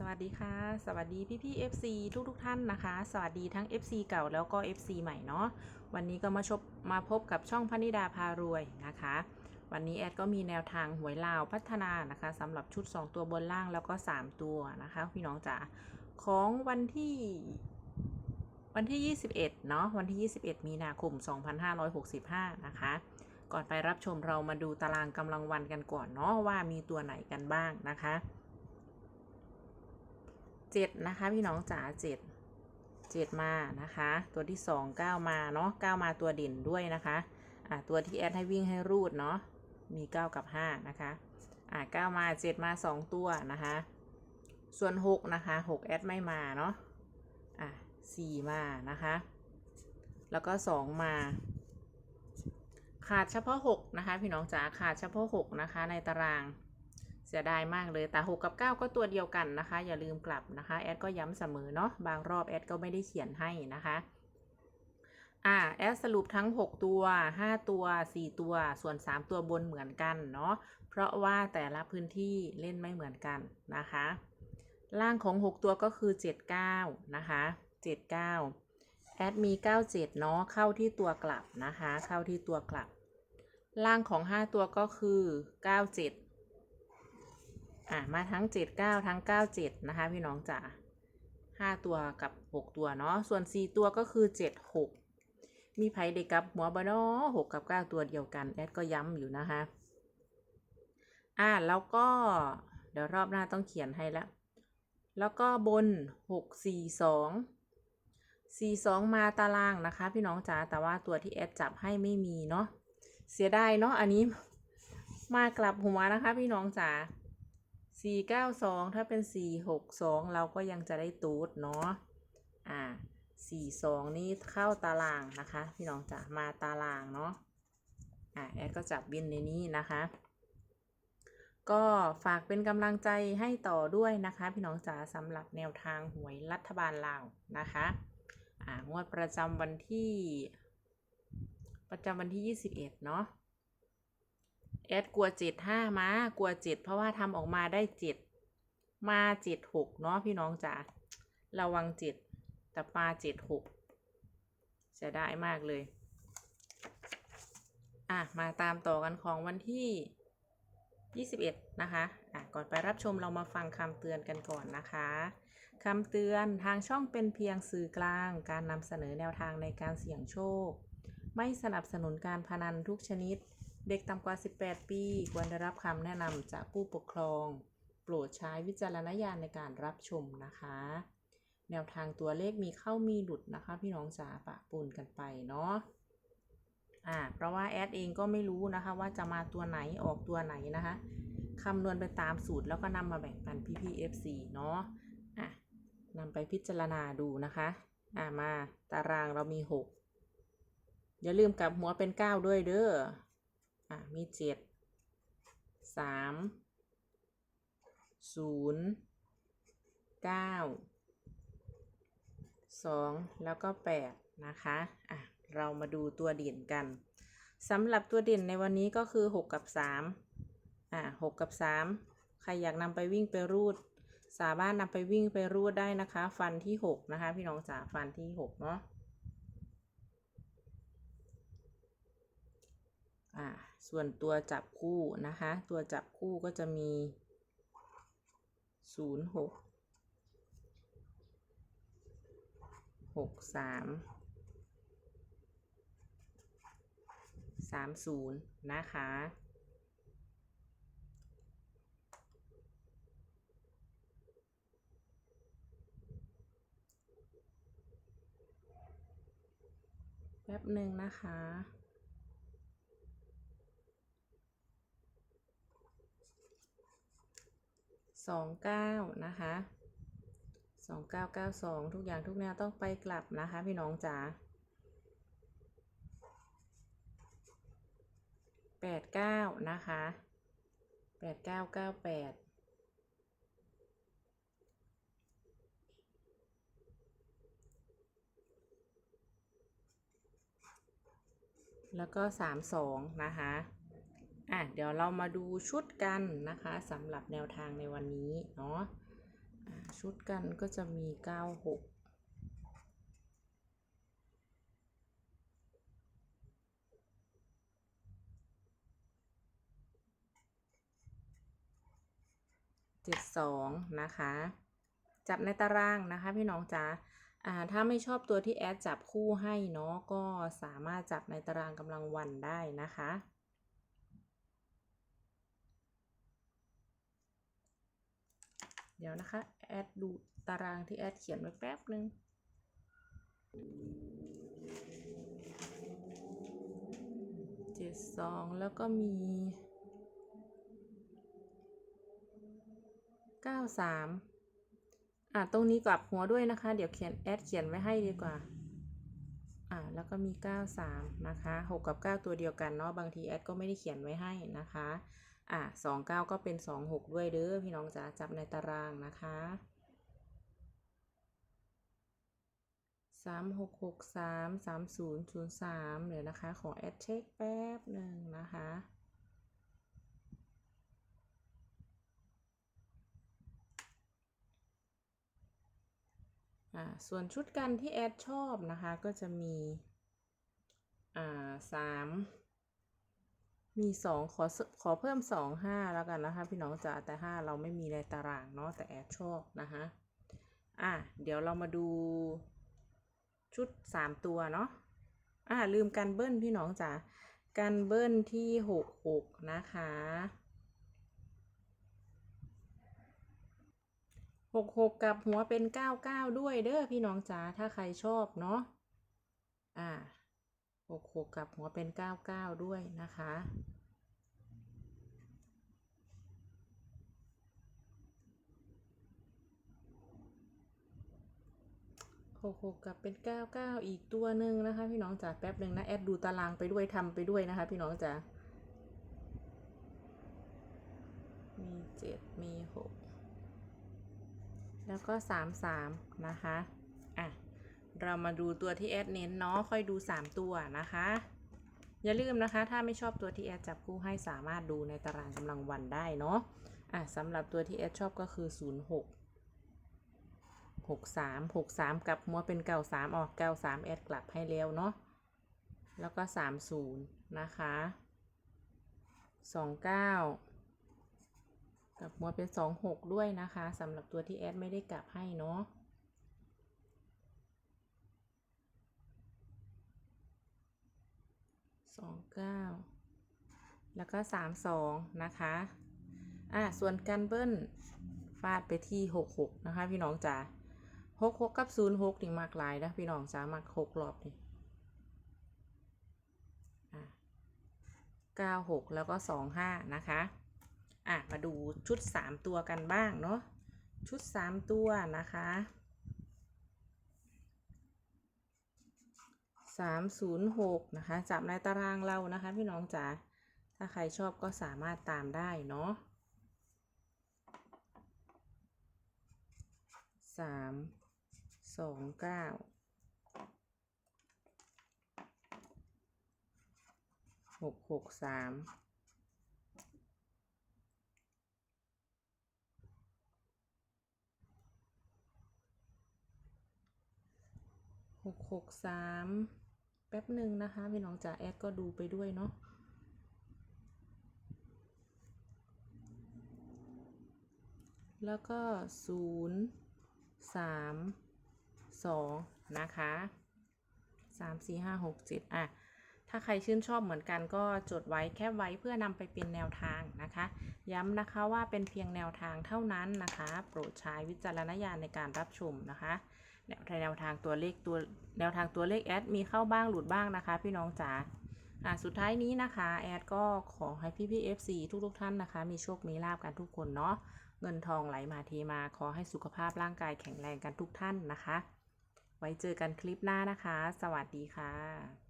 สวัสดีค่ะ สวัสดีพี่พี่ๆ FC ทุกทุกๆท่านนะคะ สวัสดีทั้ง FC เก่าแล้วก็ FC ใหม่เนาะวันนี้ก็มาชบมาพบกับช่องพนิดาพารวยนะคะ วันนี้แอดก็มีแนวทางหวยลาวพัฒนานะคะสำหรับชุด 2 ตัวบนล่างแล้วก็ 3 ตัวนะคะพี่น้องจ๋าของวันที่วันที่ 21 เนาะวันที่ 21 มีนาคม 2565 นะคะ ก่อนไปรับชมเรามาดูตารางกำลังวันกันก่อนเนาะว่ามีตัวไหนกันบ้างนะคะ เจ็ดนะคะ พี่น้องจ๋าเจ็ดเจ็ดมานะคะ ตัวที่สองเก้ามาเนาะเก้ามาตัวเด่นด้วยนะคะอ่าตัวที่แอดให้วิ่งให้รูดเนาะมีเก้ากับห้านะคะอ่าเก้ามาเจ็ดมาสองตัวนะคะ ส่วนหกนะคะหกแอดไม่มาเนาะอ่าสี่มานะคะ แล้วก็สองมา ขาดเฉพาะหกนะคะ พี่น้องจ๋าขาดเฉพาะหกนะคะในตาราง เสียดายมากเลยแต่6กับ 9 ก็ตัวเดียวกันนะคะ อย่าลืมกลับนะคะ แอดก็ย้ำเสมอเนาะบางรอบแอดก็ไม่ได้เขียนให้นะคะอ่าแอดสรุปทั้ง 6 ตัว 5 ตัว 4 ตัวส่วน 3 ตัวบนเหมือนกันเนาะเพราะว่าแต่ละพื้นที่เล่นไม่เหมือนกันนะคะ ล่างของ 6 ตัวก็คือ 79 นะคะ 79 แอดมี 97 เนาะเข้าที่ตัวกลับนะคะ เข้าที่ตัวกลับ ล่างของ 5 ตัวก็คือ 97 อะมาทั้ง 79 ทั้ง 97 นะคะ พี่น้องจ๋า5ตัวกับ 6 ตัวเนาะ ส่วน 4 ตัวก็คือ 76 มีไผเด็กกับหัวบเนอ6กับ 9 ตัวเดียวกัน แอดก็ย้ำอยู่นะคะ อะแล้วก็เดี๋ยวรอบหน้าต้องเขียนให้แล้วแล้วก็บน 642 42 มาตารางนะคะ พี่น้องจ๋า แต่ว่าตัวที่แอดจับให้ไม่มีเนาะ เสียดายเนาะ อันนี้มากลับหัวนะคะ พี่น้องจ๋า สี่เก้าสองถ้าเป็นสี่หกสองเราก็ยังจะได้ตูดเนาะอ่าสี่สองนี่เข้าตารางนะคะพี่น้องจ๋ามาตารางเนาะอ่าแอดก็จับบินในนี้นะคะ ก็ฝากเป็นกำลังใจให้ต่อด้วยนะคะ พี่น้องจ๋าสำหรับแนวทางหวยรัฐบาลลาวนะคะอ่างวดประจำวันที่ ประจำวันที่ 21 เนาะ แอดกลัวเจ็ดห้ามากลัวเจ็ดเพราะว่าทำออกมาได้เจ็ดมาเจ็ดหกเนาะพี่น้องจ๋าระวังเจ็ดแต่ปลาเจ็ดหกเสียดายมากเลย อะ มาตามต่อกันของวันที่ 21 นะคะ อะ ก่อนไปรับชมเรามาฟังคำเตือนกันก่อนนะคะคำเตือนทางช่องเป็นเพียงสื่อกลาง การนำเสนอแนวทางในการเสี่ยงโชค ไม่สนับสนุนการพนันทุกชนิด เด็กต่ำกว่า 18 ปี ควรได้รับคำแนะนำจากผู้ปกครอง โปรดใช้วิจารณญาณในการรับชมนะคะ แนวทางตัวเลขมีเข้ามีหลุดนะคะ พี่น้องจ๋าปะปนกันไปเนาะอ่าเพราะว่าแอดเองก็ไม่รู้นะคะ ว่าจะมาตัวไหนออกตัวไหนนะคะคำนวณไปตามสูตรแล้วก็นำมาแบ่งปันพี่พี่ FC เนาะอะนำไปพิจารณาดูนะคะ อ่ามาตารางเรามี 6 อย่าลืมกลับหัวเป็น 9 ด้วยเด้อ อะมีเจ็ดสามศูนย์เก้าสองแล้วก็แปดนะคะอะเรามาดูตัวเด่นกันสำหรับตัวเด่นในวันนี้ก็คือหกกับสามอะหกกับสามใครอยากนำไปวิ่งไปรูด สามารถนำไปวิ่งไปรูดได้นะคะ ฟันที่หกนะคะ พี่น้องจ๋าฟันที่หกเนาะ อ่า ส่วนตัวจับคู่นะคะ ตัวจับคู่ก็จะมีศูนย์หกหกสามสามศูนย์นะคะ แป๊บหนึ่งนะคะ สองเก้านะคะสองเก้าเก้าสองทุกอย่างทุกแนวต้องไปกลับนะคะ พี่น้องจ๋าแปดเก้านะคะแปดเก้าเก้าแปดแล้วก็สามสองนะคะ อะเดี๋ยวเรามาดูชุดกันนะคะสำหรับแนวทางในวันนี้เนาะชุดกันก็จะมีเก้าหกเจ็ดสองนะคะ จับในตารางนะคะพี่น้องจ๋าอ่าถ้าไม่ชอบตัวที่แอดจับคู่ให้เนาะก็สามารถจับในตารางกำลังวันได้นะคะ เดี๋ยวนะคะ แอดดูตารางที่แอดเขียนไว้แป๊บหนึ่งเจ็ดสองแล้วก็มีเก้าสามอะตรงนี้กลับหัวด้วยนะคะ เดี๋ยวเขียนแอดเขียนไว้ให้ดีกว่าอ่าแล้วก็มี 93 นะคะ 6 กับ 9 ตัวเดียวกันเนาะ บางทีแอดก็ไม่ได้เขียนไว้ให้นะคะ อ่า29ก็เป็น26ด้วยเด้อพี่น้องจ๋าจับในตารางนะคะ3663 3003เดี๋ยวนะคะ ขอแอดเช็คแป๊บหนึ่งนะคะอ่าส่วนชุดกันที่แอดชอบนะคะก็จะมีอ่าสาม มีสองขอขอเพิ่มสองห้าแล้วกันนะคะ พี่น้องจ๋าแต่ห้าเราไม่มีในตารางเนาะแต่แอดชอบนะคะอะเดี๋ยวเรามาดูชุดสามตัวเนาะอ่าลืมกันเบิ้ลพี่น้องจ๋ากันเบิ้ลที่หกหกนะคะหกหกกับหัวเป็นเก้าเก้าด้วยเด้อพี่น้องจ๋าถ้าใครชอบเนาะอ่า หกหกกับหัวเป็นเก้าเก้าด้วยนะคะ หกหกกับเป็นเก้าเก้าอีกตัวหนึ่งนะคะ พี่น้องจ๋าแป๊บหนึ่งนะ แอดดูตารางไปด้วยทำไปด้วยนะคะ พี่น้องจ๋ามีเจ็ดมีหกแล้วก็3 3นะคะ อะ เรามาดูตัวที่แอดเน้นเนาะค่อยดู 3 ตัวนะคะ อย่าลืมนะคะ ถ้าไม่ชอบตัวที่แอดจับคู่ให้สามารถดูในตารางกำลังวันได้เนาะอะสำหรับตัวที่แอดชอบก็คือ 0 6 6 3 6 3 กับมัวเป็นเก่า3ออกเก่า3แอดกลับให้แล้วเนาะแล้วก็ 3 0 นะคะ 2 9กับมัวเป็นสองหกด้วยนะคะสำหรับตัวที่แอดไม่ได้กลับให้เนาะ สองเก้าแล้วก็สามสองนะคะ อะส่วนกันเบิ้ลฟาดไปที่หกหกนะคะ พี่น้องจ๋าหกหกกับศูนย์หกนี่มากหลายนะพี่น้องจ๋ามักหกรอบนี่อะเก้าหกแล้วก็สองห้านะคะ อะ มาดูชุด3ตัวกันบ้างเนาะ ชุด3ตัวนะคะ 306นะคะจับในตารางเรานะคะพี่น้องจ๋าถ้าใครชอบก็สามารถตามได้เนาะสามสองเก้าหกหกสามหกหกสาม แป๊บหนึ่งนะคะพี่น้องจ๋าแอดก็ดูไปด้วยเนาะแล้วก็ศูนย์สามสองนะคะสามสี่ห้าหกเจ็ดอะ ถ้าใครชื่นชอบเหมือนกันก็จดไว้แคปไว้เพื่อนำไปเป็นแนวทางนะคะ ย้ำนะคะว่าเป็นเพียงแนวทางเท่านั้นนะคะ โปรดใช้วิจารณญาณในการรับชมนะคะ แนวแนวทางตัวเลขตัวแนวทางตัวเลขแอดมีเข้าบ้างหลุดบ้างนะคะ พี่น้องจ๋าอ่าสุดท้ายนี้นะคะแอดก็ขอให้พี่พี่เอฟซีทุกทุกท่านนะคะ มีโชค มีลาบกันทุกคนเนาะเงินทองไหลมาเทมาขอให้สุขภาพร่างกายแข็งแรงกันทุกท่านนะคะ ไว้เจอกันคลิปหน้านะคะ สวัสดีค่ะ